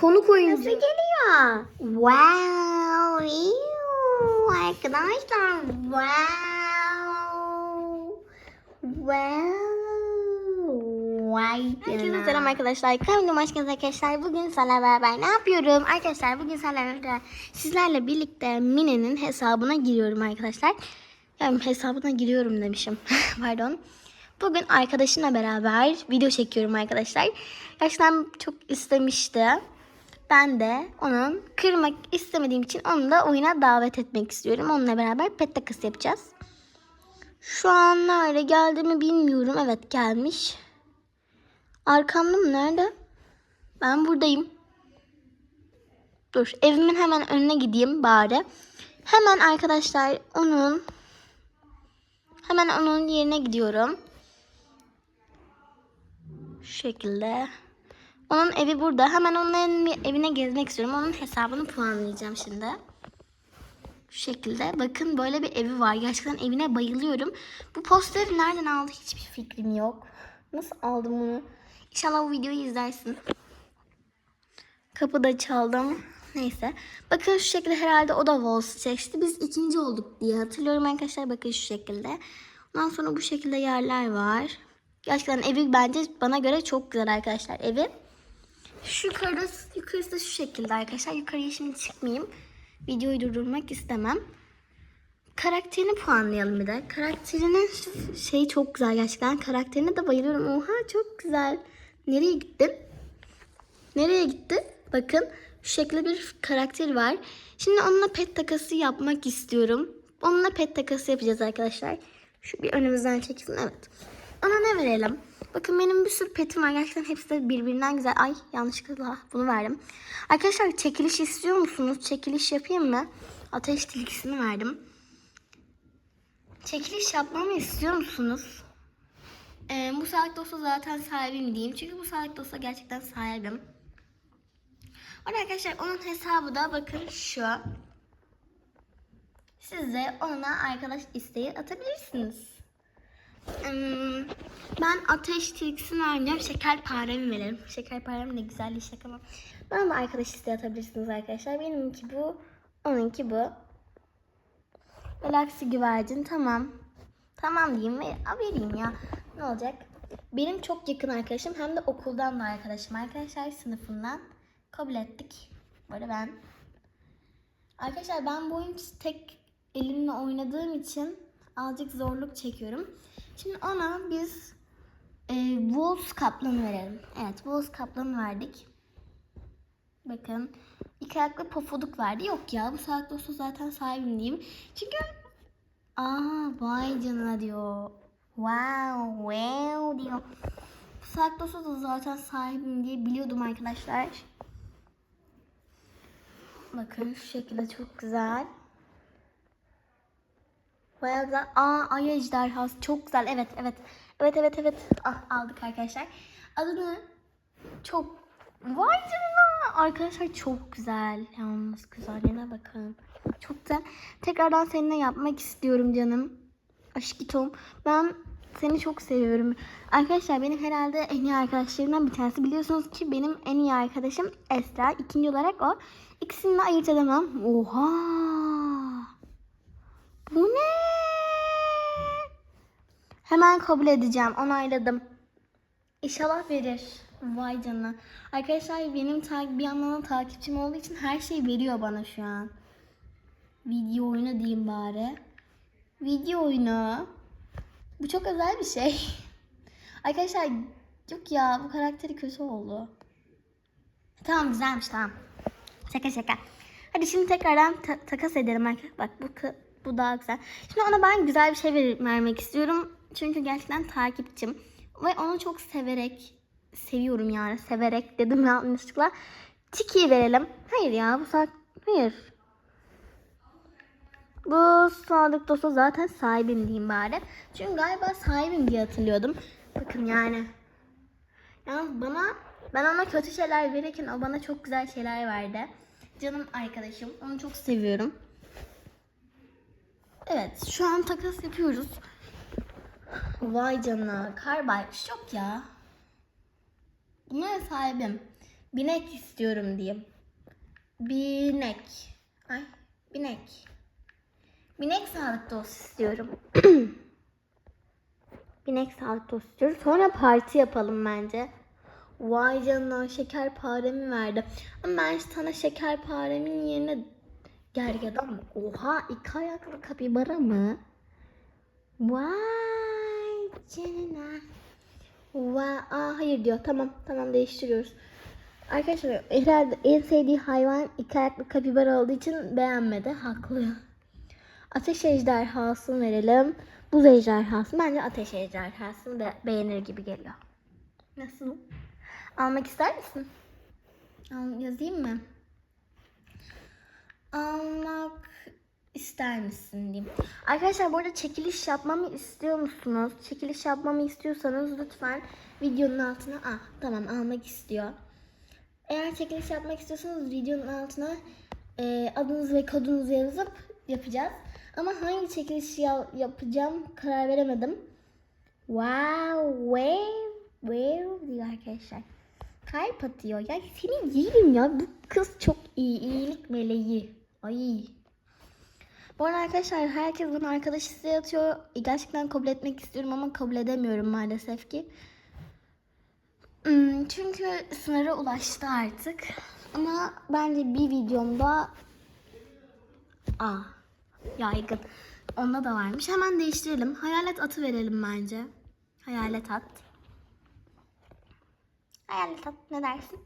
konuk oyuncu. Nasıl geliyor? Wow. ew, Arkadaşlar. Wow. Wow. Herkese selam arkadaşlar. Kanalıma hoş geldiniz arkadaşlar. Bugün sizlerle beraber ne yapıyorum? Arkadaşlar bugün sizlerle sizlerle birlikte Mine'nin hesabına giriyorum arkadaşlar. Yani hesabına giriyorum demişim. Pardon. Bugün arkadaşımla beraber video çekiyorum arkadaşlar. Gerçekten çok istemişti. Ben de onun kırmak istemediğim için onu da oyuna davet etmek istiyorum. Onunla beraber pet takası yapacağız. Şu an nerede geldi mi bilmiyorum. Evet gelmiş. Arkamda mı? Nerede? Ben buradayım. Dur. Evimin hemen önüne gideyim bari. Hemen arkadaşlar onun hemen onun yerine gidiyorum. Şu şekilde. Onun evi burada. Hemen onun evine- gezmek istiyorum. Onun hesabını puanlayacağım şimdi. Şu şekilde. Bakın böyle bir evi var. Gerçekten evine bayılıyorum. Bu posteri nereden aldı hiçbir fikrim yok. Nasıl aldım bunu? İnşallah bu videoyu izlersin. Kapıda çaldım. Neyse. Bakın şu şekilde herhalde o da Walls seçti. Biz ikinci olduk diye hatırlıyorum arkadaşlar. Bakın şu şekilde. Ondan sonra bu şekilde yerler var. Gerçekten evi bence bana göre çok güzel arkadaşlar evi. Şu yukarısı, yukarısı da şu şekilde arkadaşlar. Yukarıya şimdi çıkmayayım. Videoyu durdurmak istemem. Karakterini puanlayalım bir de. Karakterinin şeyi çok güzel gerçekten. Karakterine de bayılıyorum. Oha çok güzel. Nereye gittin? Nereye gitti? Bakın şu şekilde bir karakter var. Şimdi onunla pet takası yapmak istiyorum. Onunla pet takası yapacağız arkadaşlar. Şu bir önümüzden çekilsin. Evet. Ona ne verelim? Bakın benim bir sürü petim var. Gerçekten hepsi de birbirinden güzel. Ay yanlışlıkla bunu verdim. Arkadaşlar çekiliş istiyor musunuz? Çekiliş yapayım mı? Ateş tilkisini verdim. Çekiliş yapmamı istiyor musunuz? Ee, bu sağlık dostu zaten sahibim diyeyim. Çünkü bu sağlık dostu gerçekten sahibim. Orada arkadaşlar onun hesabı da bakın şu. Siz de ona arkadaş isteği atabilirsiniz. Hmm, ben ateş tilkisini vermeyeceğim. Şekerparemi verelim. Şekerparem ne güzel bir şaka ama. Bana da arkadaş isteği atabilirsiniz arkadaşlar. Benimki bu. Onunki bu. Galaksi güvercin tamam. Tamam diyeyim ve vereyim ya. Ne olacak? Benim çok yakın arkadaşım hem de okuldan da arkadaşım. Arkadaşlar sınıfından kabul ettik. Arada ben Arkadaşlar ben bu oyunu tek elimle oynadığım için azıcık zorluk çekiyorum. Şimdi ona biz e, Wolves kaplanı verelim. Evet Wolves kaplanı verdik. Bakın iki ayaklı pofuduk verdi. Yok ya bu sağlık dostu zaten sahibim diyeyim. Çünkü Aa vay canına diyor. Wow wow diyor. Bu sağlık dostu da zaten sahibim diye biliyordum arkadaşlar. Bakın şu şekilde çok güzel. Bayağı güzel. Aa ay ejderhası çok güzel. Evet evet. Evet evet evet. Ah, aldık arkadaşlar. Adını çok vay canına. Arkadaşlar çok güzel. Yalnız güzelliğine bakın. Çok güzel. Tekrardan seninle yapmak istiyorum canım. Aşkitom. Ben seni çok seviyorum. Arkadaşlar benim herhalde en iyi arkadaşlarımdan bir tanesi. Biliyorsunuz ki benim en iyi arkadaşım Esra. İkinci olarak o. İkisini de ayırt edemem. Oha. Bu ne? Hemen kabul edeceğim. Onayladım. İnşallah verir. Vay canına. Arkadaşlar benim ta- bir yandan da takipçim olduğu için her şey veriyor bana şu an. Video oyunu diyeyim bari. Video oyunu. Bu çok özel bir şey. Arkadaşlar yok ya bu karakteri kötü oldu. Tamam güzelmiş tamam. Şaka şaka. Hadi şimdi tekrardan ta- takas edelim arkadaşlar. Bak bu bu daha güzel. Şimdi ona ben güzel bir şey ver- vermek istiyorum. Çünkü gerçekten takipçim. Ve onu çok severek seviyorum yani. Severek dedim yanlışlıkla. Tiki'yi verelim. Hayır ya bu saat hayır. Bu sadık dostu zaten sahibim diyeyim bari. Çünkü galiba sahibim diye hatırlıyordum. Bakın yani. Yalnız bana ben ona kötü şeyler verirken o bana çok güzel şeyler verdi. Canım arkadaşım. Onu çok seviyorum. Evet şu an takas yapıyoruz. Vay canına. Kar baykuş yok ya. Bunlara sahibim. Binek istiyorum diyeyim. Binek. Ay binek. Binek sağlık tost istiyorum. binek sağlık tost istiyorum. Sonra parti yapalım bence. Vay canına şekerparemi verdi. Ama ben sana şekerparemin yerine gergedan mı? Oha iki ayaklı kapibara mı? Vay canına. Vay, aa, hayır diyor. Tamam tamam değiştiriyoruz. Arkadaşlar herhalde en sevdiği hayvan iki ayaklı kapibara olduğu için beğenmedi. Haklı. Ateş ejderhasını verelim. Buz ejderhası. Bence ateş ejderhasını be- beğenir gibi geliyor. Nasıl? Almak ister misin? Al, yazayım mı? Almak ister misin diyeyim. Arkadaşlar bu arada çekiliş yapmamı istiyor musunuz? Çekiliş yapmamı istiyorsanız lütfen videonun altına ah tamam almak istiyor. Eğer çekiliş yapmak istiyorsanız videonun altına e, adınızı ve kodunuzu yazıp yapacağız. Ama hangi çekilişi ya- yapacağım karar veremedim. Wow, wow, wow diyor arkadaşlar. Kalp atıyor. Ya seni yerim ya. Bu kız çok iyi. iyilik meleği. Ay. Bu arada arkadaşlar herkes bana arkadaş isteği atıyor. Gerçekten kabul etmek istiyorum ama kabul edemiyorum maalesef ki. Hmm, Çünkü sınıra ulaştı artık. Ama bence bir videomda Aa, yaygın. Onda da varmış. Hemen değiştirelim. Hayalet atı verelim bence. Hayalet at. Hayalet at ne dersin?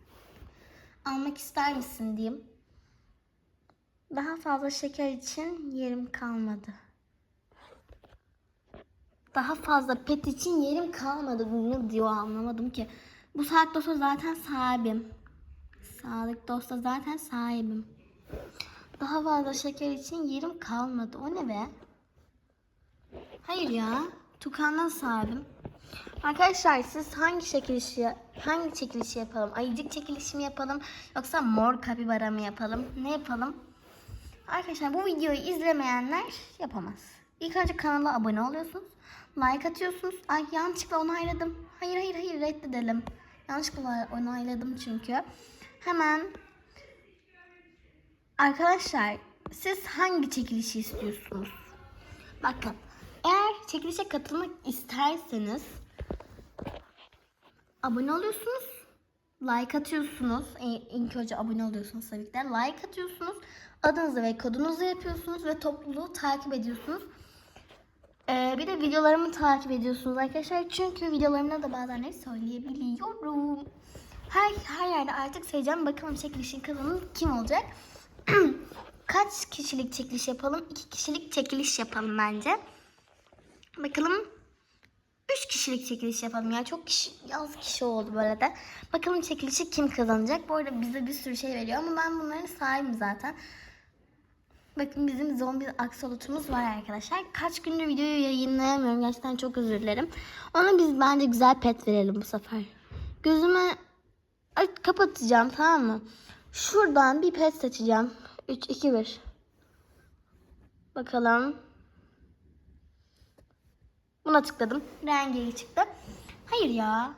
Almak ister misin diyeyim. Daha fazla şeker için yerim kalmadı. Daha fazla pet için yerim kalmadı. Bunu diyor anlamadım ki. Bu sağlık dosta zaten sahibim. Sağlık dosta zaten sahibim. Daha fazla şeker için yerim kalmadı. O ne be? Hayır ya. Tukandan sahibim. Arkadaşlar siz hangi çekilişi hangi çekilişi yapalım? Ayıcık çekilişi mi yapalım yoksa mor kapibara mı yapalım? Ne yapalım? Arkadaşlar bu videoyu izlemeyenler yapamaz. İlk önce kanala abone oluyorsunuz. Like atıyorsunuz. Ay yanlışlıkla onayladım. Hayır hayır hayır reddedelim. Yanlışlıkla onayladım çünkü. Hemen Arkadaşlar siz hangi çekilişi istiyorsunuz? Bakın eğer çekilişe katılmak isterseniz abone oluyorsunuz. Like atıyorsunuz. E, İlk önce abone oluyorsunuz tabii ki de. Like atıyorsunuz. Adınızı ve kodunuzu yapıyorsunuz ve topluluğu takip ediyorsunuz. Ee, bir de videolarımı takip ediyorsunuz arkadaşlar. Çünkü videolarımda da bazenleri söyleyebiliyorum. Her, her yerde artık söyleyeceğim. Bakalım çekilişin kazananı kim olacak? Kaç kişilik çekiliş yapalım? İki kişilik çekiliş yapalım bence. Bakalım. Üç kişilik çekiliş yapalım ya. Çok kişi, az kişi oldu böyle de. Bakalım çekilişi kim kazanacak? Bu arada bize bir sürü şey veriyor ama ben bunların sahibim zaten. Bakın bizim zombi aksolotumuz var arkadaşlar. Kaç gündür videoyu yayınlayamıyorum. Gerçekten çok özür dilerim. Ona biz bence güzel pet verelim bu sefer. Gözüme Ay, kapatacağım tamam mı? Şuradan bir pet seçeceğim. 3, 2, 1. Bakalım. Buna tıkladım. Rengi çıktı. Hayır ya.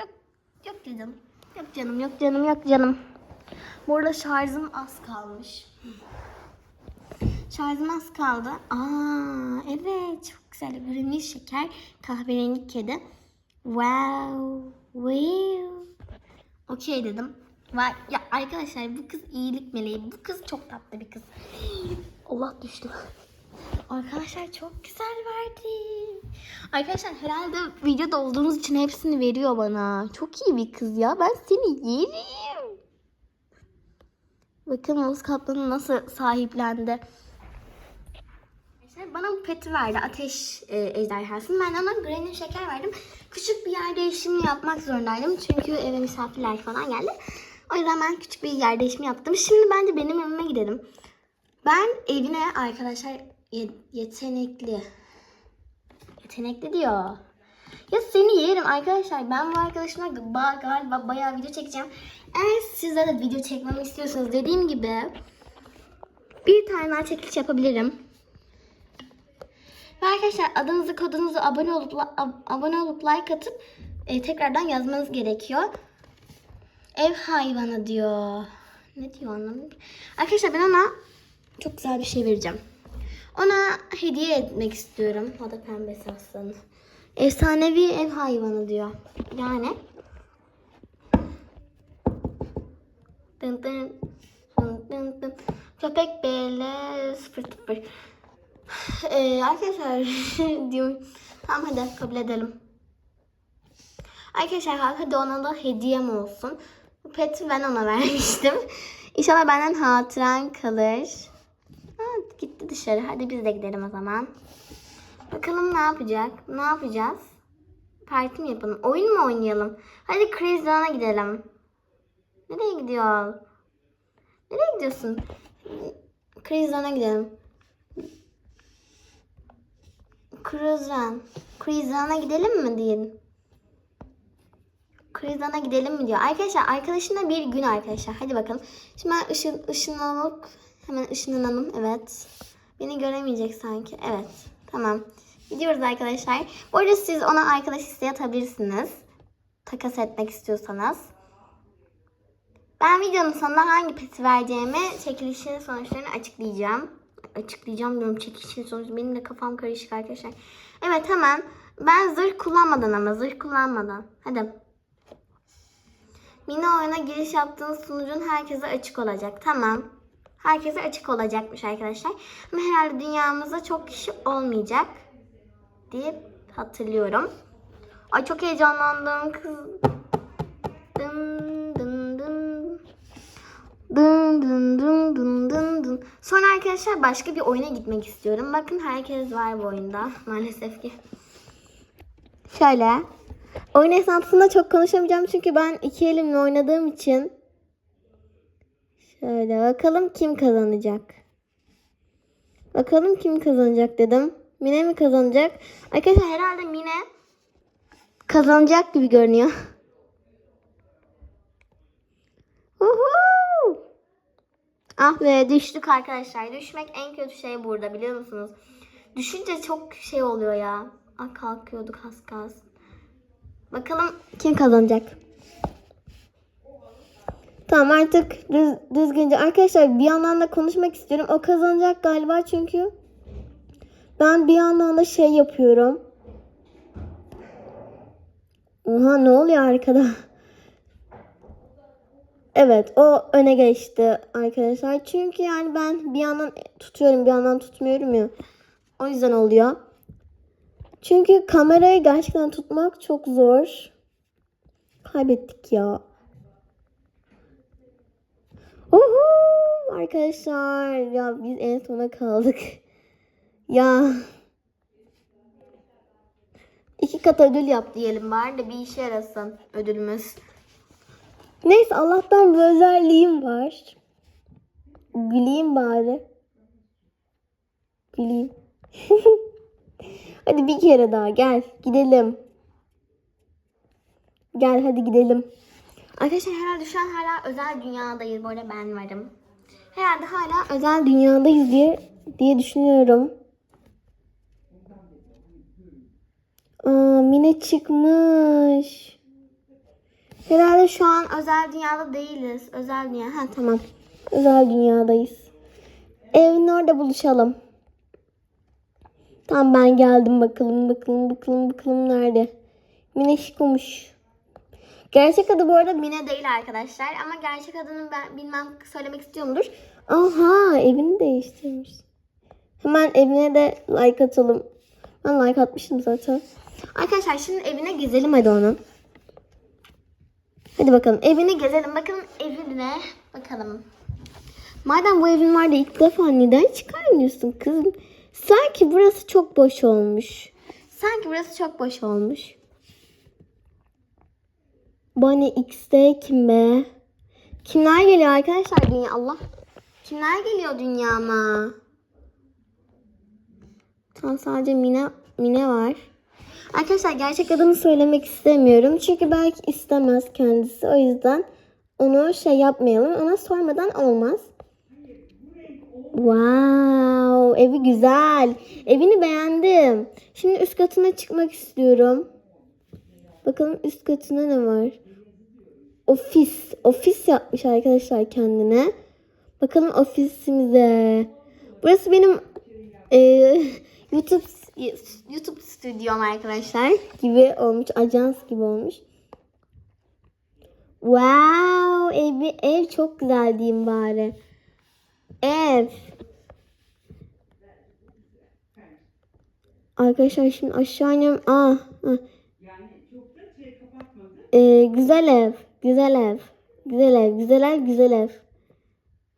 Yok. Yok dedim. Yok canım, yok canım, yok canım. Bu arada şarjım az kalmış. Şarjım az kaldı. Aa, evet. Çok güzel. Granül şeker, kahverengi kedi. Wow. Wow. Okey dedim. Vay ya arkadaşlar bu kız iyilik meleği. Bu kız çok tatlı bir kız. Allah düştü. Arkadaşlar çok güzel verdi. Arkadaşlar herhalde videoda olduğumuz için hepsini veriyor bana. Çok iyi bir kız ya. Ben seni yerim. Bakın Muz Kaplan'ı nasıl sahiplendi. Bana bu peti verdi. Ateş e, ejderhasını. Ben ona granül şeker verdim. Küçük bir yer değişimi yapmak zorundaydım. Çünkü eve misafirler falan geldi. O yüzden ben küçük bir yer değişimi yaptım. Şimdi bence benim evime gidelim. Ben evine arkadaşlar ye- yetenekli. Yetenekli diyor. Ya seni yerim arkadaşlar. Ben bu arkadaşıma ba- galiba bayağı video çekeceğim. Eğer sizler de video çekmemi istiyorsanız dediğim gibi bir tane daha çekiliş yapabilirim. Ve arkadaşlar adınızı kodunuzu abone olup ab- abone olup like atıp e, tekrardan yazmanız gerekiyor. Ev hayvanı diyor. Ne diyor anlamadım. Arkadaşlar ben ona çok güzel bir şey vereceğim. Ona hediye etmek istiyorum. O da pembesi aslanı. Efsanevi ev hayvanı diyor. Yani Dın dın dın dın dın. Köpek böyle sıfır sıfır. Ee, arkadaşlar diyorum. Tamam hadi kabul edelim. Arkadaşlar hadi ona da hediyem olsun. Bu peti ben ona vermiştim. İnşallah benden hatıran kalır. Ha, gitti dışarı. Hadi biz de gidelim o zaman. Bakalım ne yapacak? Ne yapacağız? Parti mi yapalım? Oyun mu oynayalım? Hadi Crazy gidelim. Nereye gidiyor? Nereye gidiyorsun? Crazy gidelim. Cruise Run'a gidelim mi diyelim? Run'a gidelim mi diyor. Arkadaşlar arkadaşına bir gün arkadaşlar. Hadi bakalım. Şimdi ben ışın, ışınlanıp hemen ışınlanalım. Evet. Beni göremeyecek sanki. Evet. Tamam. Gidiyoruz arkadaşlar. Bu arada siz ona arkadaş isteği atabilirsiniz. Takas etmek istiyorsanız. Ben videonun sonunda hangi peti vereceğimi çekilişin sonuçlarını açıklayacağım. Açıklayacağım diyorum çekilişin sonucu. Benim de kafam karışık arkadaşlar. Evet hemen. Ben zırh kullanmadan ama zırh kullanmadan. Hadi. Mini oyuna giriş yaptığınız sunucun herkese açık olacak. Tamam. Herkese açık olacakmış arkadaşlar. Ama herhalde dünyamızda çok kişi olmayacak diye hatırlıyorum. Ay çok heyecanlandım kız. Dın dın dın. Dın dın dın. Sonra arkadaşlar başka bir oyuna gitmek istiyorum. Bakın herkes var bu oyunda maalesef ki. Şöyle. Oyun esnasında çok konuşamayacağım çünkü ben iki elimle oynadığım için. Şöyle bakalım kim kazanacak. Bakalım kim kazanacak dedim. Mine mi kazanacak? Arkadaşlar herhalde Mine kazanacak gibi görünüyor. Uhu! Ah be düştük arkadaşlar. Düşmek en kötü şey burada biliyor musunuz? Düşünce çok şey oluyor ya. Ah kalkıyorduk az kalsın. Bakalım kim kazanacak? Tamam artık düz, düzgünce. Arkadaşlar bir yandan da konuşmak istiyorum. O kazanacak galiba çünkü ben bir yandan da şey yapıyorum. Oha ne oluyor arkada? Evet o öne geçti arkadaşlar. Çünkü yani ben bir yandan tutuyorum bir yandan tutmuyorum ya. O yüzden oluyor. Çünkü kamerayı gerçekten tutmak çok zor. Kaybettik ya. Uhu! Arkadaşlar ya biz en sona kaldık. Ya. İki kat ödül yap diyelim bari de bir işe yarasın ödülümüz. Neyse Allah'tan bir özelliğim var. Güleyim bari. Güleyim. hadi bir kere daha gel gidelim. Gel hadi gidelim. Arkadaşlar herhalde şu an hala özel dünyadayız. Bu arada ben varım. Herhalde hala özel dünyadayız diye diye düşünüyorum. Aa, Mine çıkmış. Herhalde şu an özel dünyada değiliz. Özel dünya. Ha tamam. Özel dünyadayız. Evin orada buluşalım. Tamam ben geldim bakalım bakalım bakalım bakalım nerede? Mine çıkmış. Gerçek adı bu arada Mine değil arkadaşlar. Ama gerçek adını ben bilmem söylemek istiyorumdur. Aha evini değiştirmiş. Hemen evine de like atalım. Ben like atmıştım zaten. Arkadaşlar şimdi evine gezelim hadi onun. Hadi bakalım evini gezelim. Bakalım evine bakalım. Madem bu evin var da ilk defa neden çıkarmıyorsun kızım? Sanki burası çok boş olmuş. Sanki burası çok boş olmuş. Bunny X'de kim be? Kimler geliyor arkadaşlar dünya? Allah. Kimler geliyor dünyama? Tam sadece Mine, Mine var. Arkadaşlar gerçek adını söylemek istemiyorum. Çünkü belki istemez kendisi. O yüzden onu şey yapmayalım. Ona sormadan olmaz. Wow, evi güzel. Evini beğendim. Şimdi üst katına çıkmak istiyorum. Bakalım üst katında ne var? ofis. Ofis yapmış arkadaşlar kendine. Bakalım ofisimize. Burası benim e, YouTube YouTube stüdyom arkadaşlar gibi olmuş. Ajans gibi olmuş. Wow, ev, ev çok güzel diyeyim bari. Ev. Arkadaşlar şimdi aşağı iniyorum. Aa, ah. Ee, güzel ev, güzel ev, güzel ev, güzel ev, güzel ev.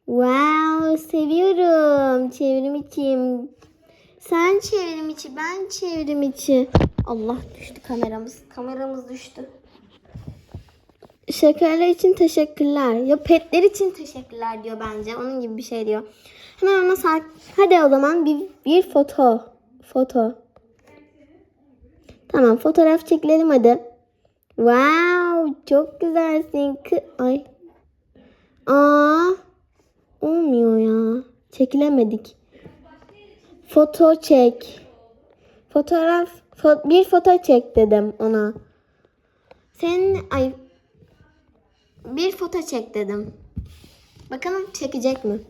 Wow, seviyorum. Çevrim içim. Sen çevrim içi, ben çevrim içi. Allah düştü kameramız. Kameramız düştü. Şekerler için teşekkürler. Ya petler için teşekkürler diyor bence. Onun gibi bir şey diyor. Hemen ona sar. Hadi o zaman bir, bir foto. Foto. Tamam fotoğraf çekelim hadi. Wow çok güzelsin. Ay. Aa. Olmuyor ya. Çekilemedik. Foto çek. Fotoğraf fo- bir foto çek dedim ona. Senin ay bir foto çek dedim. Bakalım çekecek mi?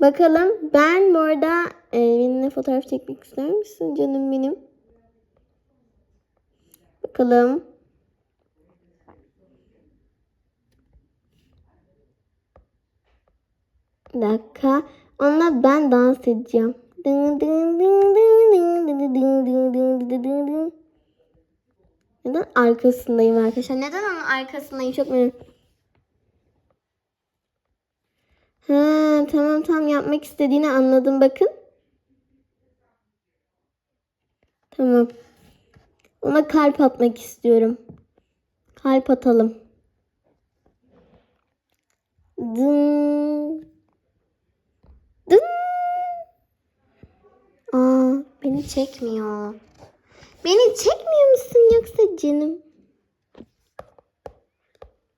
Bakalım ben bu arada e, benimle fotoğraf çekmek ister misin canım benim? Bakalım. Bir dakika. Onunla ben dans edeceğim. Neden arkasındayım arkadaşlar? Neden onun arkasındayım? Çok merak Ha, tamam tamam yapmak istediğini anladım bakın. Tamam. Ona kalp atmak istiyorum. Kalp atalım. Dın çekmiyor. Beni çekmiyor musun yoksa canım?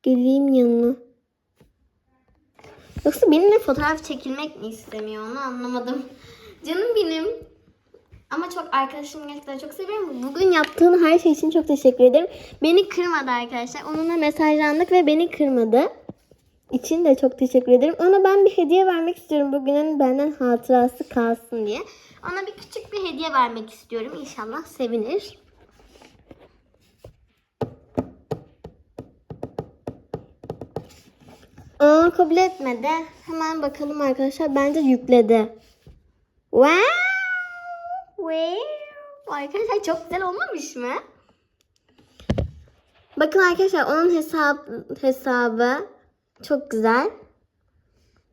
Geleyim yanına. Yoksa benimle fotoğraf çekilmek mi istemiyor onu anlamadım. Canım benim. Ama çok arkadaşım gerçekten çok seviyorum. Bugün yaptığın her şey için çok teşekkür ederim. Beni kırmadı arkadaşlar. Onunla mesajlandık ve beni kırmadı. İçin de çok teşekkür ederim. Ona ben bir hediye vermek istiyorum. Bugünün benden hatırası kalsın diye. Ona bir küçük bir hediye vermek istiyorum. İnşallah sevinir. Aa, kabul etmedi. Hemen bakalım arkadaşlar. Bence yükledi. Wow! Wow! Arkadaşlar çok güzel olmamış mı? Bakın arkadaşlar onun hesap hesabı çok güzel.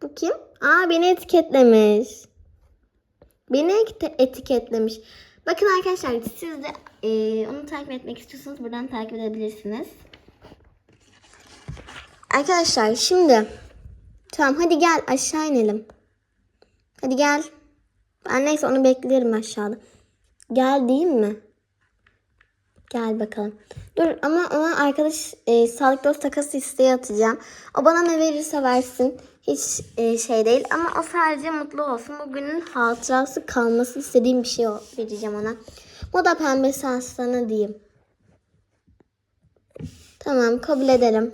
Bu kim? Aa beni etiketlemiş. Beni eti- etiketlemiş. Bakın arkadaşlar siz de e, onu takip etmek istiyorsanız buradan takip edebilirsiniz. Arkadaşlar şimdi tamam hadi gel aşağı inelim. Hadi gel. Ben neyse onu beklerim aşağıda. Gel diyeyim mi? Gel bakalım. Dur ama ona arkadaş e, sağlık dost takası isteği atacağım. O bana ne verirse versin. Hiç e, şey değil ama o sadece mutlu olsun. Bugünün hatırası kalması istediğim bir şey vereceğim ona. Moda pembesi aslanı diyeyim. Tamam kabul edelim.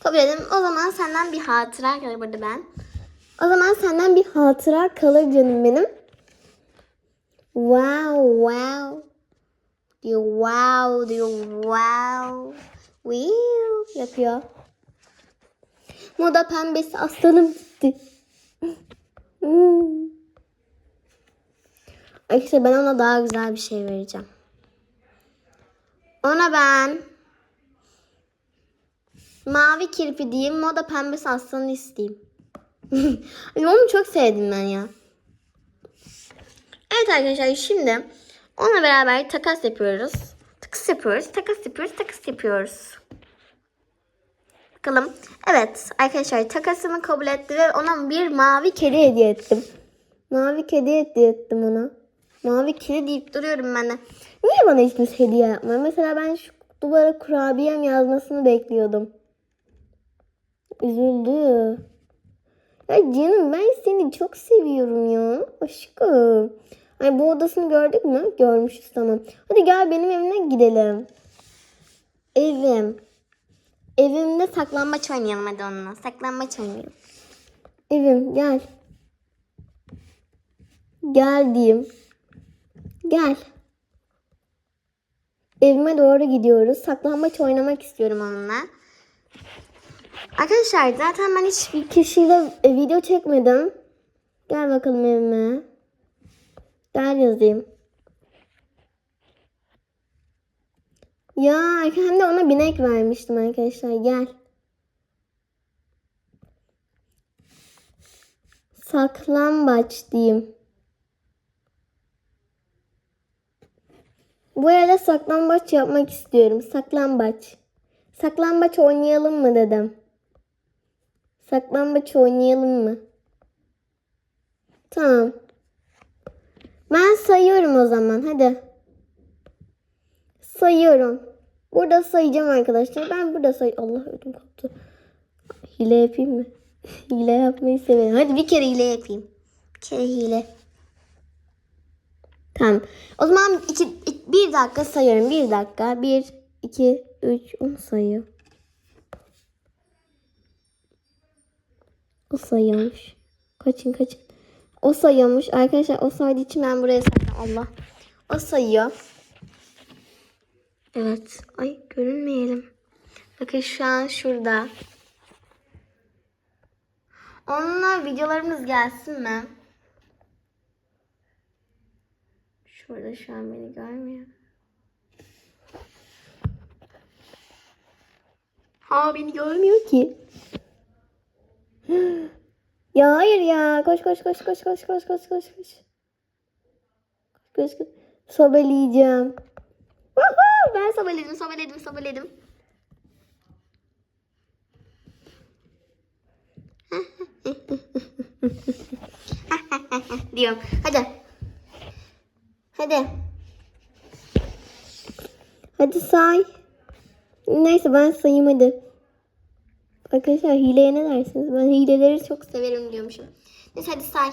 Kabul edelim. O zaman senden bir hatıra kalır burada ben. O zaman senden bir hatıra kalır canım benim. Wow, wow. Diyor wow, diyor wow. Wow yapıyor. Moda pembesi aslanım gitti. Hmm. Arkadaşlar ben ona daha güzel bir şey vereceğim. Ona ben mavi kirpi diyeyim, moda pembesi aslanı isteyeyim. Onu çok sevdim ben ya. Evet arkadaşlar şimdi ona beraber takas yapıyoruz. Takas yapıyoruz, takas yapıyoruz, takas yapıyoruz. Bakalım. Evet arkadaşlar takasımı kabul etti ve ona bir mavi kedi hediye ettim. Mavi kedi hediye ettim ona. Mavi kedi deyip duruyorum ben de. Niye bana hiç kimse hediye yapmıyor? Mesela ben şu duvara kurabiyem yazmasını bekliyordum. Üzüldü. Ya canım ben seni çok seviyorum ya. Aşkım. Ay bu odasını gördük mü? Görmüşüz tamam. Hadi gel benim evime gidelim. Evim. Evimde saklambaç oynayalım hadi onunla. Saklambaç oynayalım. Evim gel. Gel diyeyim. Gel. Evime doğru gidiyoruz. Saklambaç oynamak istiyorum onunla. Arkadaşlar zaten ben hiçbir kişiyle video çekmedim. Gel bakalım evime. Gel yazayım. Ya hem de ona binek vermiştim arkadaşlar. Gel. Saklambaç diyeyim. Bu arada saklambaç yapmak istiyorum. Saklambaç. Saklambaç oynayalım mı dedim. Saklambaç oynayalım mı? Tamam. Ben sayıyorum o zaman. Hadi. Sayıyorum. Burada sayacağım arkadaşlar. Ben burada say. Allah ödüm koptu. Hile yapayım mı? hile yapmayı severim. Hadi bir kere hile yapayım. Bir kere hile. Tamam. O zaman iki, iki- bir dakika sayıyorum. Bir dakika. Bir, iki, üç. Onu sayıyor. O sayıyormuş. Kaçın kaçın. O sayıyormuş. Arkadaşlar o saydığı için ben buraya saydım. Allah. O sayıyor. Evet. Ay görünmeyelim. Bakın şu an şurada. Onunla videolarımız gelsin mi? Şurada şu an beni görmüyor. Ha beni görmüyor ki. Ya hayır ya. Koş koş koş koş koş koş koş koş koş. Koş koş. Sobeleyeceğim. Ben sobeledim, sobeledim, sobeledim. Diyorum. Hadi. Hadi. Hadi say. Neyse ben sayayım hadi. Arkadaşlar hileye ne dersiniz? Ben hileleri çok severim diyormuşum. Neyse hadi say.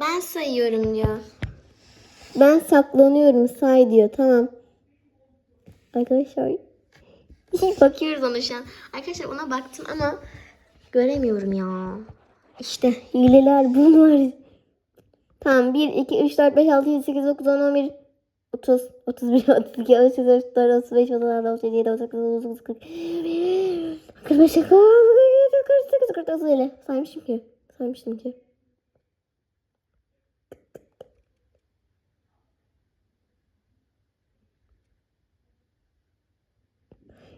Ben sayıyorum diyor. Ben saklanıyorum say diyor. Tamam. Arkadaşlar. Bakıyoruz ona şu an. Arkadaşlar ona baktım ama göremiyorum ya. İşte hileler bunlar. Tamam 1, 2, 3, 4, 5, 6, 7, 8, 9, 10, 11, 30, 31, 32, 33, 34, 35, 36, 37, 38, 39, 40, 45, 46, 48, 49, 50. Saymışım ki. Saymıştım ki.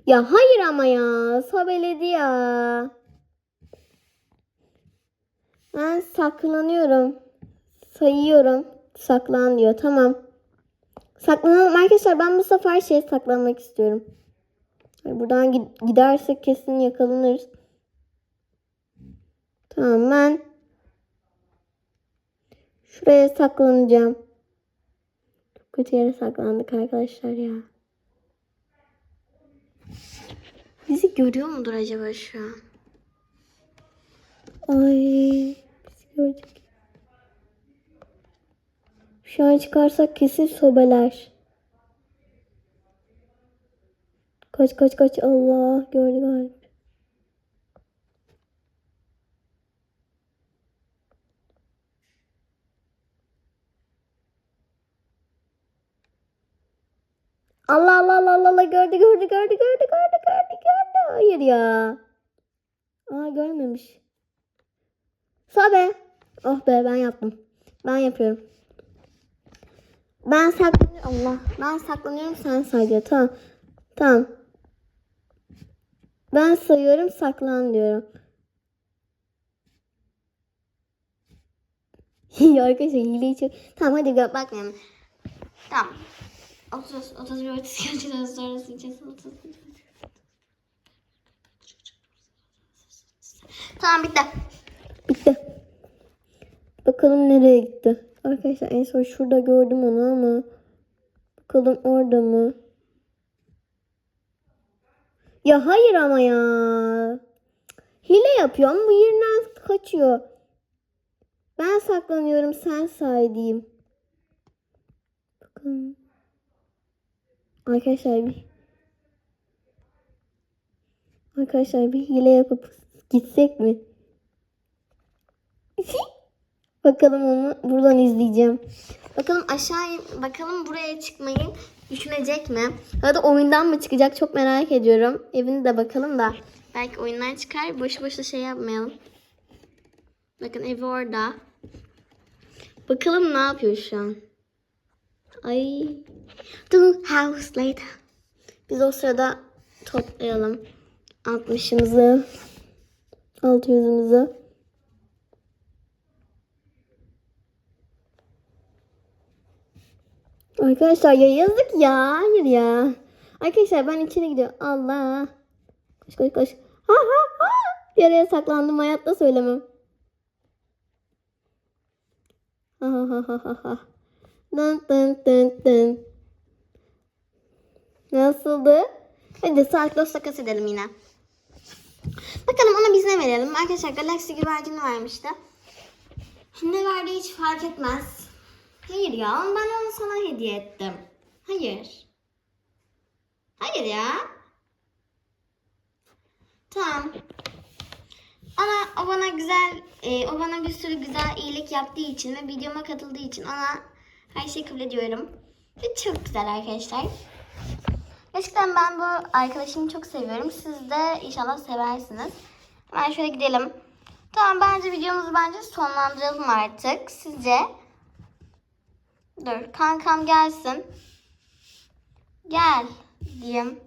Ya hayır ama ya. Sobeledi ya. Ben saklanıyorum. Sayıyorum. Saklan diyor. Tamam. Saklanalım arkadaşlar. Ben bu sefer şey saklanmak istiyorum. Buradan gid- gidersek kesin yakalanırız. Tamam ben şuraya saklanacağım. Çok kötü yere saklandık arkadaşlar ya. Bizi görüyor mudur acaba şu an? Ay bizi gördük. Şu an çıkarsak kesin sobeler. Kaç kaç kaç Allah gördü galiba. Allah Allah Allah Allah Allah gördü gördü gördü gördü gördü gördü gördü. Hayır ya. Aa görmemiş. Sobe. Oh be ben yaptım. Ben yapıyorum. Ben saklanıyorum. Allah. Ben saklanıyorum sen say diyor. Tamam. Tamam. Ben sayıyorum saklan diyorum. Arkadaşlar hileyi çok... Tamam hadi gö- bakmayalım. Tamam. 30, 31, 32, 33, 34, 35, 36, Tamam bitti. Bitti. Bakalım nereye gitti. Arkadaşlar en son şurada gördüm onu ama bakalım orada mı? Ya hayır ama ya. Hile yapıyor ama bu yerinden kaçıyor. Ben saklanıyorum sen say diyeyim. Bakın. Arkadaşlar bir Arkadaşlar bir hile yapıp gitsek mi? Bakalım onu buradan izleyeceğim. Bakalım aşağı bakalım buraya çıkmayı düşünecek mi? Ya da oyundan mı çıkacak çok merak ediyorum. Evine de bakalım da. Belki oyundan çıkar. Boşu boşu şey yapmayalım. Bakın evi orada. Bakalım ne yapıyor şu an. Ay. Two house later. Biz o sırada toplayalım. 60'ımızı 600'ümüzü Arkadaşlar ya yazık ya. Hayır ya. Arkadaşlar ben içeri gidiyorum. Allah. Koş koş koş. Ha ha ha. Bir araya saklandım. Hayatta söylemem. Ha ha ha ha ha. Dın dın dın dın. Nasıldı? Hadi Sarklos takas edelim yine. Bakalım ona biz ne verelim? Arkadaşlar Galaxy güvercini vermişti. Ne verdi hiç fark etmez. Hayır ya ben onu sana hediye ettim. Hayır. Hayır ya. Tamam. Ona o bana güzel, e, o bana bir sürü güzel iyilik yaptığı için ve videoma katıldığı için ona her şeyi kabul ediyorum. Ve çok güzel arkadaşlar. Gerçekten ben bu arkadaşımı çok seviyorum. Siz de inşallah seversiniz. Hemen şöyle gidelim. Tamam bence videomuzu bence sonlandıralım artık. Sizce? Dur kankam gelsin. Gel diyeyim.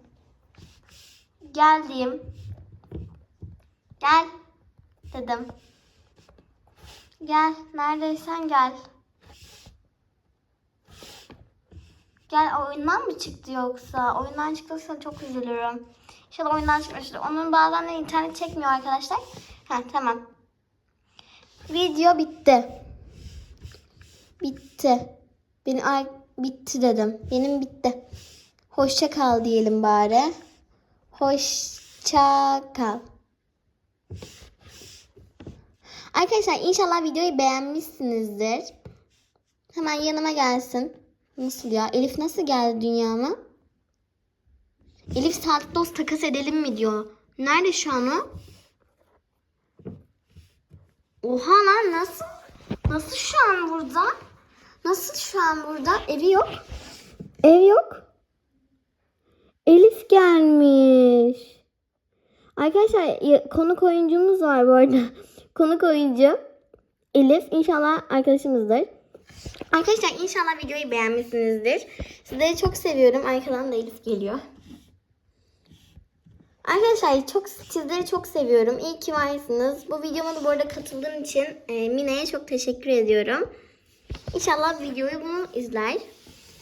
Gel diyeyim. Gel dedim. Gel neredeysen gel. Gel oyundan mı çıktı yoksa? Oyundan çıktıysa çok üzülürüm. İnşallah oyundan çıkmıştır. Onun bazen de internet çekmiyor arkadaşlar. Ha tamam. Video bitti. Bitti. Benim ay bitti dedim. Benim bitti. Hoşça kal diyelim bari. Hoşça kal. Arkadaşlar inşallah videoyu beğenmişsinizdir. Hemen yanıma gelsin. Nasıl ya? Elif nasıl geldi dünyama? Elif saat dost takas edelim mi diyor. Nerede şu an o? Oha lan nasıl? Nasıl şu an burada? Nasıl şu an burada? Evi yok. Ev yok. Elif gelmiş. Arkadaşlar konuk oyuncumuz var bu arada. konuk oyuncu Elif inşallah arkadaşımızdır. Arkadaşlar inşallah videoyu beğenmişsinizdir. Sizleri çok seviyorum. Arkadan da Elif geliyor. Arkadaşlar çok sizleri çok seviyorum. İyi ki varsınız. Bu videoma da bu arada katıldığın için e, Mine'ye çok teşekkür ediyorum. İnşallah videoyu bunu izler.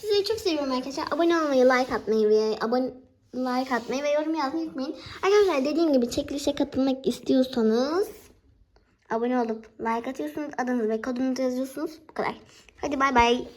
Sizleri çok seviyorum arkadaşlar. Abone olmayı, like atmayı ve abone like atmayı ve yorum yazmayı unutmayın. Arkadaşlar dediğim gibi çekilişe katılmak istiyorsanız abone olup like atıyorsunuz. Adınızı ve kodunuzu yazıyorsunuz. Bu kadar. Hadi bay bay.